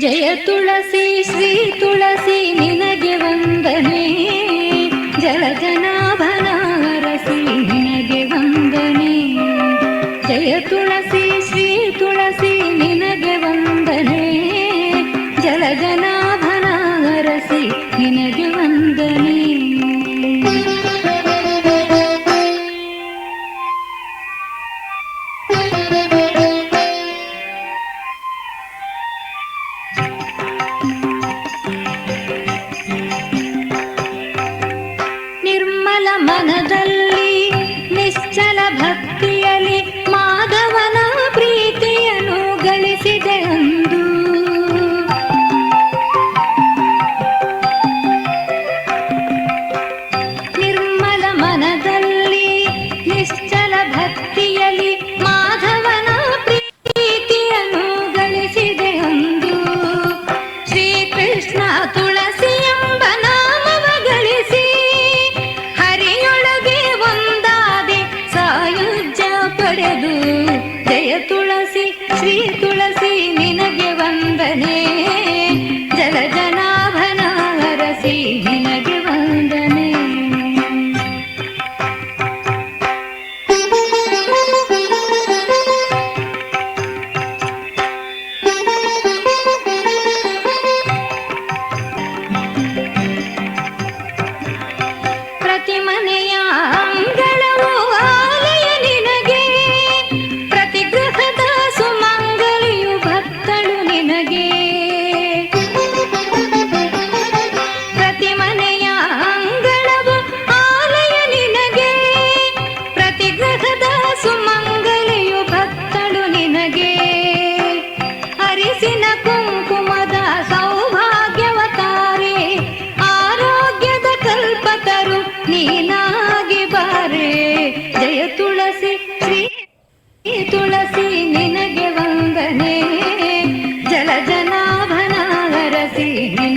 ಜಯ ತುಳಸಿ, ಶ್ರೀ ತುಳಸಿ, ನಿನಗೆ ವಂದನೆ. ಜಲಜನಾಭನಾರಸಿ ನಿನಗೆ ವಂದನೆ. ಜಯ ತುಳಸಿ, ಶ್ರೀ ತುಳಸಿ, ನಿನಗೆ ವಂದನೆ. ಜಲಜನಾಭನಾರಸಿ ನಿನಗೆ ನಿಶ್ಚಲ ಮನದಲ್ಲಿ ನಿಶ್ಚಲ ಭಕ್ತಿಯಲ್ಲಿ ಮಾಧವನ ಪ್ರೀತಿಯನ್ನು ಗಳಿಸಿದೆ ಒಂದು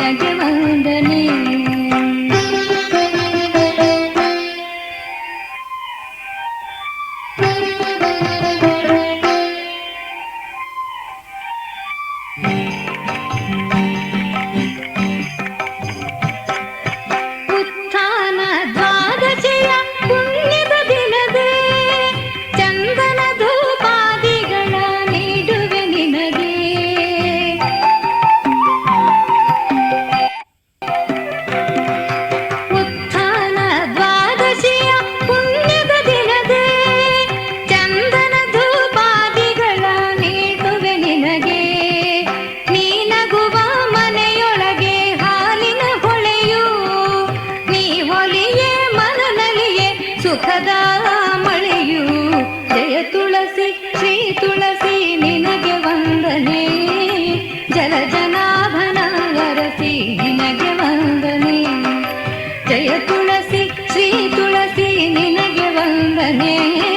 భగవందనే thank गे